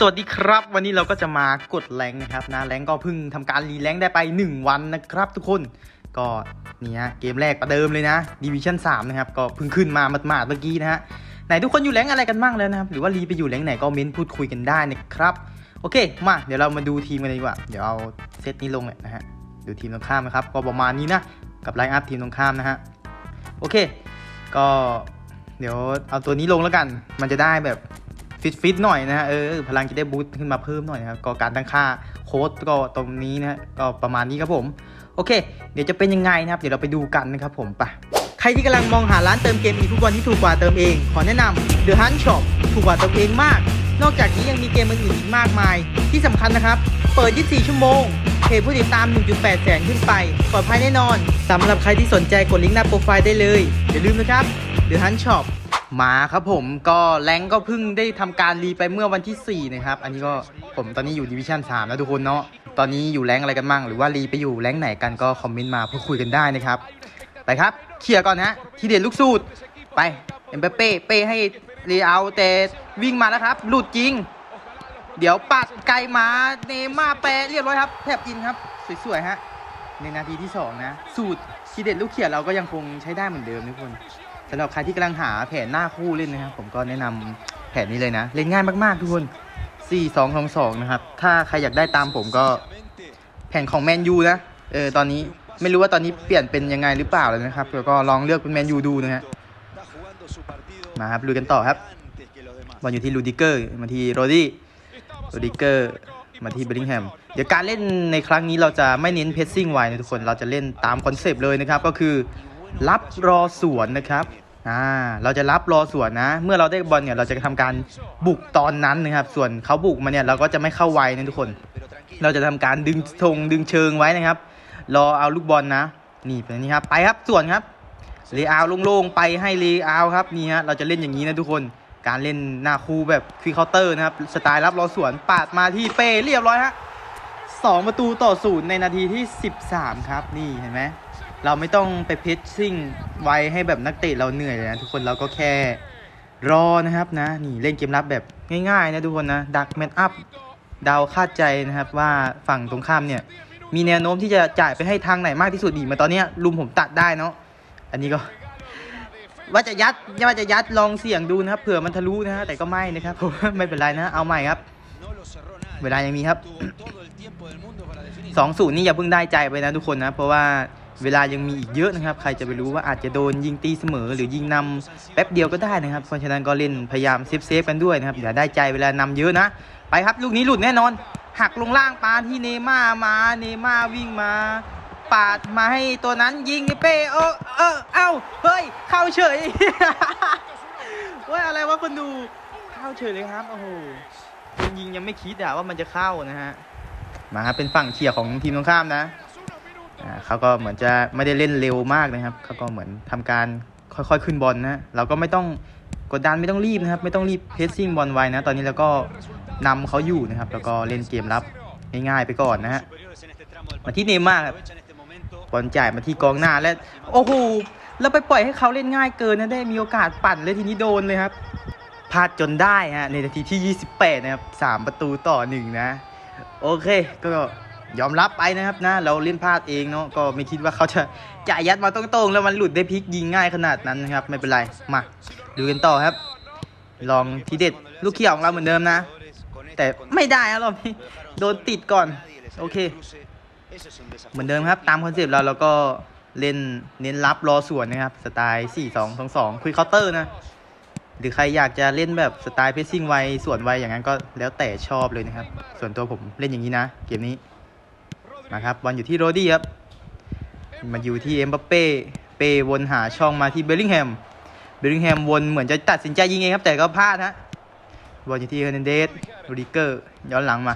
สวัสดีครับ วันนี้เราก็จะมากดแรงนะครับนะแรงก็เพิ่งทำการรีแรงได้ไป 1 วันนะครับทุกคนก็นี่ฮะเกมแรกประเดิมเลยนะดิวิชั่น3นะครับก็เพิ่งขึ้นมาหมาดๆเมื่อกี้นะฮะไหนทุกคนอยู่แรงอะไรกันบ้างแล้วนะครับหรือว่ารีไปอยู่แรงไหนก็เม้นพูดคุยกันได้นะครับโอเคมาเดี๋ยวเรามาดูทีมกันดีกว่า เดี๋ยวเอาเซตนี้ลงเลยนะฮะดูทีมตรงข้ามนะครับก็ประมาณนี้นะกับไลน์อัพทีมตรงข้ามนะฮะโอเค ก็เดี๋ยวเอาตัวนี้ลงแล้วกัน มันจะได้แบบ ฟิตฟิตๆหน่อยนะฮะเออพลังจะได้บูตขึ้นมาเพิ่มหน่อยนะครับก็การตั้งค่าโค้ดก็ตรงนี้นะฮะก็ประมาณนี้ครับผม โอเค เดี๋ยวจะเป็นยังไงนะครับ เดี๋ยวเราไปดูกันนะครับผมไปใครที่กำลังมองหาร้านเติมเกมอีฟุตบอลที่ถูกกว่าเติมเอง ขอแนะนำ The Hunt Shop ถูกกว่าเติมเองมาก นอกจากนี้ยังมีเกมอื่นๆอีกมากมาย ที่สำคัญนะครับ เปิด 24 ชั่วโมงเพจผู้ติดตาม 1.8 แสนขึ้นไปปลอดภัยแน่นอนสำหรับใครที่สนใจกดลิงก์หน้าโปรไฟล์ได้เลยอย่าลืมนะครับ The Hunt Shop มาครับผมก็แรงก็เพิ่งได้ทำการรีไปเมื่อวันที่ 4 นะครับ อันนี้ก็ผมตอนนี้อยู่ดิวิชั่น3แล้วทุกคนเนาะตอนนี้อยู่แรงอะไรกันบ้างหรือว่ารีไปอยู่แรงไหนกันก็คอมเมนต์มาพูดคุยกันได้นะครับไปครับเคลียร์ก่อนนะทีเด็ดลูกสูตรไปเอ็มเปเป้เป้ให้เรีเอาแต่วิ่งมาแล้วครับหลุดจริง เดี๋ยวปัดไกลมาเนม่าแปรเรียบร้อยครับแทบอินครับสวยๆฮะในนาทีที่ 2 นะ สูตรทีเด็ดลูกเขียดเราก็ยังคงใช้ได้เหมือนเดิมทุกคน สำหรับใครที่กำลังหาแผนหน้าคู่เล่นนะครับ ผมก็แนะนำแผนนี้เลยนะ เล่นง่ายมากๆทุกคน 4 2 2 2 นะครับ ถ้าใครอยากได้ตามผมก็แผนของแมนยูนะ เออตอนนี้ไม่รู้ว่าตอนนี้เปลี่ยนเป็นยังไงหรือเปล่าเลยนะครับแล้วก็ลองเลือกเป็นแมนยูดูนะฮะมาครับลุยกันต่อครับบอลอยู่ที่ลูดิเกอร์มาที่โรดี้โรดิเกอร์มาที่เบลลิงแฮมเดี๋ยวการเล่นในครั้งนี้เราจะไม่เน้นเพสซิ่งไวนะทุกคนเราจะเล่นตามคอนเซปต์เลยนะครับ ก็คือ รับรอสวนนะครับอ่าเราจะรับรอสวนนะ เมื่อเราได้บอลเนี่ยเราจะทำการบุกตอนนั้นนะครับ ส่วนเขาบุกมาเนี่ยเราก็จะไม่เข้าไวนะทุกคน เราจะทำการดึงธงดึงเชิงไว้นะครับ รอเอาลูกบอลนะ นี่เป็นนี้ครับไปครับส่วนครับเลอาโล่งๆไปให้เลอาครับนี่ฮะเราจะเล่นอย่างนี้นะทุกคนการเล่นหน้าคูแบบควีเคาน์เตอร์นะครับสไตล์รับรอสวนปาดมาที่เป้เรียบร้อยฮะสองประตูต่อศูนย์ในนาทีที่ 13 ครับ นี่เห็นไหม เราไม่ต้องไปเพชซิ่งไว้ให้แบบนักเตะเราเหนื่อยเลยนะทุกคนเราก็แค่รอนะครับนะนี่เล่นเกมรับแบบง่ายๆนะทุกคนนะดักแมทอัพดาวคาดใจนะครับว่าฝั่งตรงข้ามเนี่ย มีแนวโน้มที่จะจ่ายไปให้ทางไหนมากที่สุดดีมาตอนนี้ลุมผมตัดได้เนาะอันนี้ก็ ว่าจะยัดว่าจะยัดลองเสี่ยงดูนะครับเผื่อมันทะลุนะฮะแต่ก็ไม่นะครับผมไม่เป็นไรนะเอาใหม่ครับ เวลายังมีครับสองศูนย์นี่อย่าเพิ่งได้ใจไปนะทุกคนนะเพราะว่า เวลายังมีอีกเยอะนะครับ ใครจะไปรู้ว่าอาจจะโดนยิงตีเสมอ หรือยิงนำแป๊บเดียวก็ได้นะครับ เพราะฉะนั้นก็เล่นพยายามเซฟเซฟกันด้วยนะครับอย่าได้ใจเวลานำเยอะนะ ไปครับลูกนี้หลุดแน่นอน หักลงล่างปาที่เนม่ามาเนม่าวิ่งมา ปาดมาให้ตัวนั้นยิงไอเป้เออเออเอ้าเฮ้ยเข้าเฉยว้ยอะไรวะคนดูเข้าเฉยเลยครับโอ้โหยิงยังไม่คิดอะว่ามันจะเข้านะฮะมาครับเป็นฝั่งเขี่ยของทีมตรงข้ามนะ เขาก็เหมือนจะไม่ได้เล่นเร็วมากนะครับ เขาก็เหมือนทำการค่อยๆขึ้นบอลนะ เราก็ไม่ต้องกดดันไม่ต้องรีบนะครับ ไม่ต้องรีบเพสซิ่งบอลไวนะ ตอนนี้เราก็นำเขาอยู่นะครับ แล้วก็เล่นเกมรับง่ายๆไปก่อนนะฮะ มาที่เนม่าครับ บอลจ่ายมาที่กองหน้าและโอ้โหเราไปปล่อยให้เขาเล่นง่ายเกินนะ ได้มีโอกาสปั่นเลยทีนี้โดนเลยครับ พลาดจนได้ฮะในนาทีที่ 28 นะครับสามประตูต่อหนึ่งนะ โอเค ก็ ยอมรับไปนะครับนะ เราเล่นพลาดเองเนาะก็ไม่คิดว่าเขาจะจ่ายยัดมาตรงๆแล้วมันหลุดได้พลิกยิงง่ายขนาดนั้นนะครับ ไม่เป็นไรมาดูกันต่อครับ ลองทีเด็ดลูกเขียวของเราเหมือนเดิมนะ แต่ไม่ได้ครับรอบนี้โดนติดก่อนโอเค เหมือนเดิมครับ ตามคอนเซปต์เราเราก็เล่นเน้นรับรอสวนนะครับสไตล์4 2 2 2คุยเคาน์เตอร์นะหรือใครอยากจะเล่นแบบสไตล์เพสซิ่งไวส่วนไวอย่างนั้นก็แล้วแต่ชอบเลยนะครับ ส่วนตัวผมเล่นอย่างนี้นะ เกมนี้ มาครับบอลอยู่ที่โรดี้ครับมันอยู่ที่เอ็มบัปเป้เป้วนหาช่องมาที่เบลลิงแฮมเบลลิงแฮมวนเหมือนจะตัดสินใจยิงเองครับแต่ก็พลาดฮะบอลอยู่ที่เฮอร์นันเดสโรดิเกอร์ย้อนหลังมา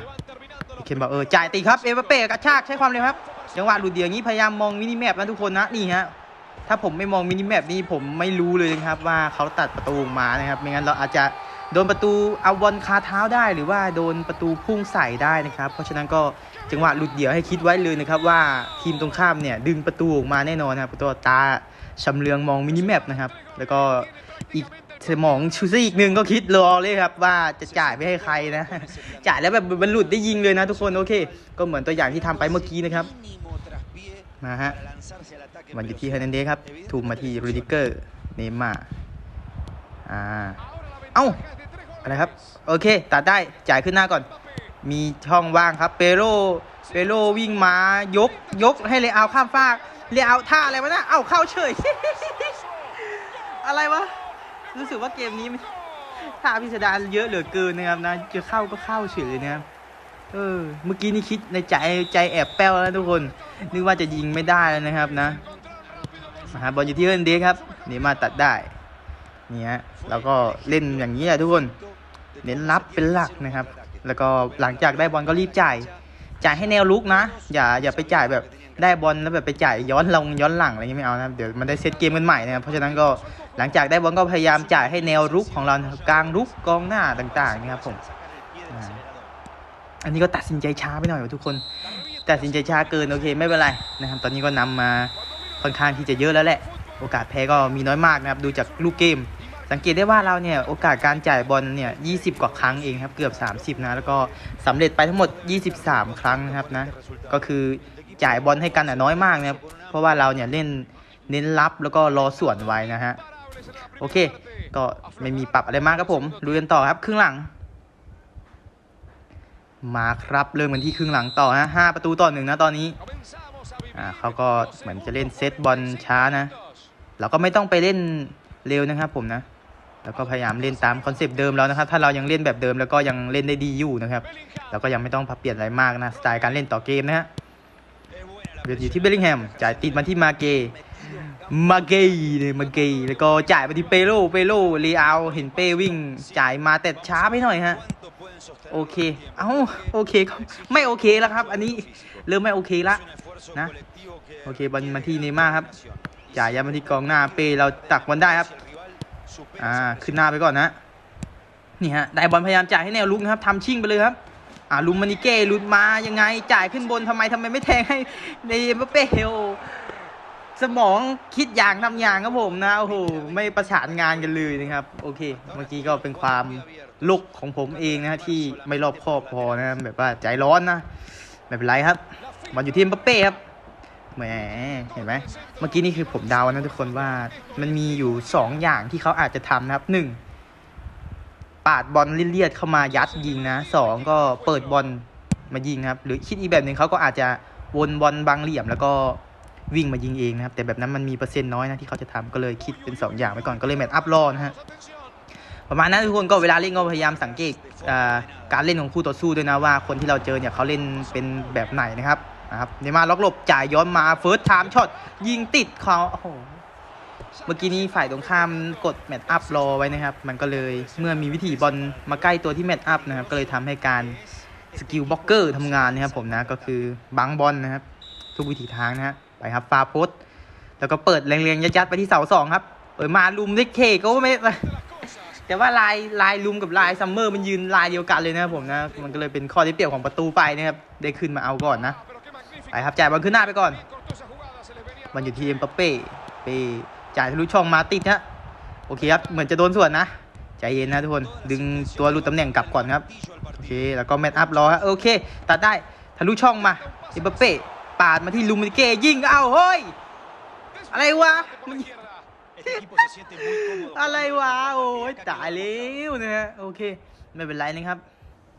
เคนบอกเออจ่ายตีครับเอ็มบัปเป้กระชากใช้ความเร็วครับจังหวะหลุดเดียวงนี้พยายามมองมินิแมปนะทุกคนนะนี่ฮะถ้าผมไม่มองมินิแมปนี่ผมไม่รู้เลยนะครับว่าเขาตัดประตูมานะครับไม่งั้นเราอาจจะ โดนประตูเอาบอลคาเท้าได้หรือว่าโดนประตูพุ่งใส่ได้นะครับ เพราะฉะนั้นก็จังหวะหลุดเดี่ยวให้คิดไว้เลยนะครับว่าทีมตรงข้ามเนี่ยดึงประตูออกมาแน่นอนนะครับตัวตาชำเลืองมองมินิแมปนะครับแล้วก็อีกสมองชูซี่อีกหนึ่งก็คิดรอเลยครับว่าจะจ่ายไปให้ใครนะ จ่ายแล้วแบบมันหลุดได้ยิงเลยนะทุกคนโอเค ก็เหมือนตัวอย่างที่ทำไปเมื่อกี้นะครับมาฮะมันอยู่ที่เฮอร์นันเดสครับถูกมาที่รูดิเกอร์เนย์มาอ่า เอ้าอะไรครับ โอเค ตัดได้จ่ายขึ้นหน้าก่อน มีช่องว่างครับ เปโรเปโรวิ่งมายกยกให้เลอาข้ามฟากเลอาท่าอะไรวะนะเอ้าเข้าเฉย อะไรวะ รู้สึกว่าเกมนี้ท่าพิสดารเยอะเหลือเกินนะครับนะจะเข้าก็เข้าเฉยเลยนะครับเออเมื่อกี้นี่คิดในใจใจแอบแป้วแล้วทุกคน นึกว่าจะยิงไม่ได้แล้วนะครับนะนะฮะบอลอยู่ที่เอินเดสครับนี่มาตัดได้ นี่ฮะแล้วก็เล่นอย่างนี้แหละทุกคนเน้นรับเป็นหลักนะครับ แล้วก็หลังจากได้บอลก็รีบจ่าย จ่ายให้แนวลุกนะ อย่าอย่าไปจ่ายแบบได้บอลแล้วแบบไปจ่ายย้อนลงย้อนหลังอะไรอย่างเงี้ยไม่เอานะเดี๋ยวมันได้เซตเกมกันใหม่นะครับเพราะฉะนั้นก็หลังจากได้บอลก็พยายามจ่ายให้แนวรุกของเรากลางรุกกองหน้าต่างๆนะครับผมอันนี้ก็ตัดสินใจช้าไปหน่อยทุกคนตัดสินใจช้าเกินโอเคไม่เป็นไรนะครับตอนนี้ก็นำมาค่อนข้างที่จะเยอะแล้วแหละ โอกาสแพ้ก็มีน้อยมากนะครับดูจากลูกเกม สังเกตได้ว่าเราเนี่ยโอกาสการจ่ายบอลเนี่ย20 กว่าครั้งเองครับเกือบ 30 นะ แล้วก็สำเร็จไปทั้งหมด 23 ครั้งนะครับนะ ก็คือจ่ายบอลให้กันอะน้อยมากนะครับเพราะว่าเราเนี่ยเล่นเน้นรับแล้วก็รอส่วนไว้นะฮะโอเค ก็ไม่มีปรับอะไรมากครับผมดูกันต่อครับครึ่งหลัง มาครับเริ่มกันที่ครึ่งหลังต่อฮะห้าประตูต่อหนึ่งนะตอนนี้อ่าเขาก็เหมือนจะเล่นเซตบอลช้านะ เราก็ไม่ต้องไปเล่นเร็วนะครับผมนะ แล้วก็พยายามเล่นตามคอนเซปต์เดิมแล้วนะครับ ถ้าเรายังเล่นแบบเดิมแล้วก็ยังเล่นได้ดีอยู่นะครับ แล้วก็ยังไม่ต้องปรับเปลี่ยนอะไรมากนะสไตล์การเล่นต่อเกมนะฮะเดี๋ยวอยู่ที่เบลลิงแฮมจ่ายติดมาที่มาเกมาเกย์เลยมาเกย์แล้วก็จ่ายไปที่เปโลเปโลเลอาเห็นเป้วิ่ง จ่ายมาแต่ช้าไปหน่อยฮะโอเค เอ้าโอเคก็ไม่โอเคแล้วครับ อันนี้เริ่มไม่โอเคละนะโอเคบอลมาที่เนม่าครับ จ่ายยามาที่กองหน้าเป้เราตักบอลได้ครับ อ่าขึ้นหน้าไปก่อนนะนี่ฮะได้บอลพยายามจ่ายให้แนวลุกนะครับทำชิ่งไปเลยครับอ่าลุมมานิเก้ลุดมายังไงจ่ายขึ้นบนทำไมทำไมไม่แทงให้ในเมเป้โอสมองคิดอย่างทำอย่างครับผมนะโอ้โหไม่ประสานงานกันเลยนะครับ โอเค เมื่อกี้ก็เป็นความลุกของผมเองนะที่ไม่รอบคอบพอนะแบบว่าใจร้อนนะไม่เป็นไรครับบอลอยู่ที่เมเป้ครับ แหมเห็นไหมเมื่อกี้นี่คือผมเดานะทุกคนว่ามันมีอยู่สองอย่างที่เขาอาจจะทำนะครับหนึ่งปาดบอลเลียดเข้ามายัดยิงนะสองก็เปิดบอลมายิงครับ หรือคิดอีกแบบหนึ่งเขาก็อาจจะวนบอลบางเหลี่ยม แล้วก็วิ่งมายิงเองนะครับ แต่แบบนั้นมันมีเปอร์เซ็นต์น้อยนะที่เขาจะทำก็เลยคิดเป็นสองอย่างไปก่อนก็เลยแมตช์อัพรอนะฮะประมาณนั้นทุกคนก็เวลาเล่นก็พยายามสังเกตการเล่นของคู่ต่อสู้ด้วยนะว่าคนที่เราเจอเนี่ยเขาเล่นเป็นแบบไหนนะครับ นะครับเนย์มาล็อกหลบจ่ายย้อนมาเฟิร์สไทม์ช็อตยิงติดเขาโอ้โหเมื่อกี้นี้ฝ่ายตรงข้ามกดแมตช์อัพรอไว้นะครับ มันก็เลยเมื่อมีวิธีบอลมาใกล้ตัวที่แมตช์อัพนะครับ ก็เลยทำให้การสกิลบล็อกเกอร์ทำงานนะครับผมนะก็คือบังบอลนะครับ ทุกวิถีทางนะฮะไปครับฟาโพสแล้วก็เปิดแรงๆยัดๆไปที่เสาสองครับเปิดมาลุมได้เคก็ไม่แต่ว่าลายลายลุมกับลายซัมเมอร์มันยืนลายเดียวกันเลยนะครับผมนะมันก็เลยเป็นข้อที่เปรียบของประตูไปนะครับได้ขึ้นมาเอาก่อนนะ ไปครับจ่ายบอลขึ้นหน้าไปก่อน มันอยู่ที่เอ็มปเป้เป้จ่ายทะลุช่องมาติดฮะโอเคครับเหมือนจะโดนส่วนนะใจเย็นนะทุกคนดึงตัวหลุดตำแหน่งกลับก่อนครับโอเคแล้วก็แมตช์อัพรอฮะโอเค ตัดได้ทะลุช่องมาเอ็มปเป้ปาดมาที่ลูมิเก้ยิงเอ้าเฮ้ยอะไรวะมันอะไรวะโอ้ยตายแล้วนะฮะโอเค ไม่เป็นไรนะครับ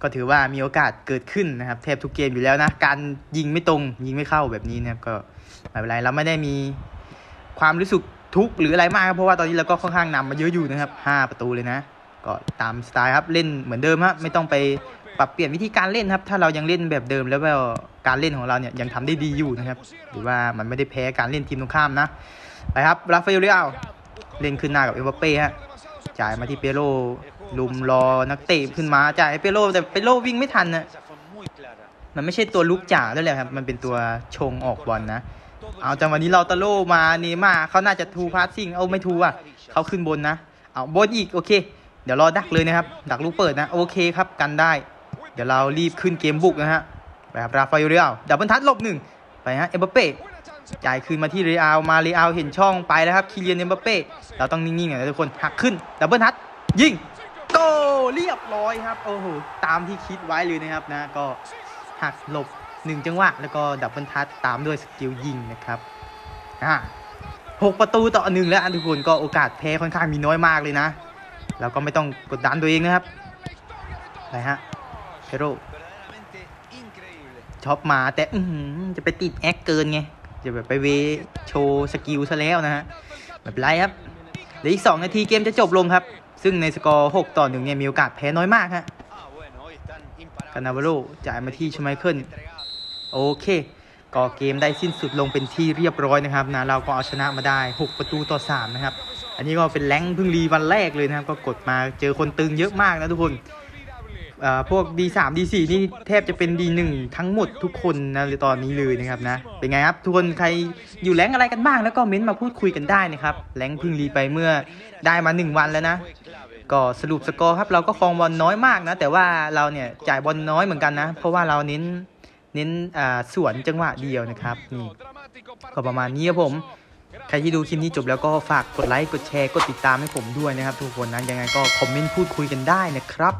ก็ถือว่ามีโอกาสเกิดขึ้นนะครับแทบทุกเกมอยู่แล้วนะ การยิงไม่ตรงยิงไม่เข้าแบบนี้นะครับก็ไม่เป็นไรเราไม่ได้มีความรู้สึกทุกข์หรืออะไรมากครับเพราะว่าตอนนี้เราก็ค่อนข้างนำมาเยอะอยู่นะครับห้าประตูเลยนะ ก็ตามสไตล์ครับเล่นเหมือนเดิมครับไม่ต้องไปปรับเปลี่ยนวิธีการเล่นครับ ถ้าเรายังเล่นแบบเดิมแล้วก็การเล่นของเราเนี่ยยังทำได้ดีอยู่นะครับ หรือว่ามันไม่ได้แพ้การเล่นทีมตรงข้ามนะไปครับราฟาเอลเลียลเล่นขึ้นหน้ากับเอ็มบัปเป้ฮะจ่ายมาที่เปโร ลุมรอนักเตะขึ้นมาจ่ายให้เปโรแต่เปโรวิ่งไม่ทันนะมันไม่ใช่ตัวลุกจ่าด้วยแหละครับ มันเป็นตัวชงออกบอลนะเอาจังหวะนี้เราตะโลมาเนมาเขาน่าจะทูพาสซิ่งเอาไม่ทูอะเขาขึ้นบนนะ เอาบนอีกโอเค เดี๋ยวรอดักเลยนะครับ ดักลูกเปิดนะ โอเคครับกันได้ เดี๋ยวเรารีบขึ้นเกมบุกนะฮะแบบราฟาเอลเรียลดับบิลทัชลบหนึ่งไปฮะเอ็มบัปเป้จ่ายคืนมาที่เรอัลมาเรอัลเห็นช่องไปแล้วครับคิเลียนเอ็มบัปเป้เราต้องนิ่งๆหน่อยนะทุกคนหักขึ้นดับเบิลทัชยิง โกเรียบร้อยครับ โอ้โห ตามที่คิดไว้เลยนะครับนะ ก็หักหลบหนึ่งจังหวะ แล้วก็ดับเบิลทัชตามด้วยสกิลยิงนะครับอ่าหกประตูต่อหนึ่งแล้วอันทุกคนก็โอกาสแพ้ค่อนข้างมีน้อยมากเลยนะ แล้วก็ไม่ต้องกดดันตัวเองนะครับอะไปฮะเฮโร่ช็อปมาแต่จะไปติดแอคเกินไง จะแบบไปเวโชว์สกิลซะแล้วนะฮะแบบไรครับเหลืออีก 2 นาทีเกมจะจบลงครับ ซึ่งในสกอร์ 6 ต่อ1เนี่ยมีโอกาสแพ้น้อยมากฮะกานาวาโรจ่ายมาที่ชไมเคิลโอเคก็เกมได้สิ้นสุดลงเป็นที่เรียบร้อยนะครับนะเราก็เอาชนะมาได้ 6 ประตูต่อ 3 นะครับ อันนี้ก็เป็นแรงค์เพิ่งรีวันแรกเลยนะครับ ก็กดมาเจอคนตึงเยอะมากนะทุกคนอ่าพวก D3 D4 นี่แทบจะเป็น D1 ทั้งหมดทุกคนนะตอนนี้เลยนะครับนะ เป็นไงครับทุกคนใครอยู่แรงค์อะไรกันบ้างแล้วก็เม้นต์มาพูดคุยกันได้นะครับแรงค์เพิ่งรีไปเมื่อได้มา 1 วันแล้วนะ ก็สรุปสกอร์ครับเราก็ครองบอลน้อยมากนะ แต่ว่าเราเนี่ยจ่ายบอลน้อยเหมือนกันนะ เพราะว่าเราเน้นเน้นสวนจังหวะเดียวนะครับนี่ก็ประมาณนี้ครับผม ใครที่ดูคลิปนี้จบแล้วก็ฝากกดไลค์กดแชร์กดติดตามให้ผมด้วยนะครับ ทุกคนนะยังไงก็คอมเมนต์พูดคุยกันได้นะครับ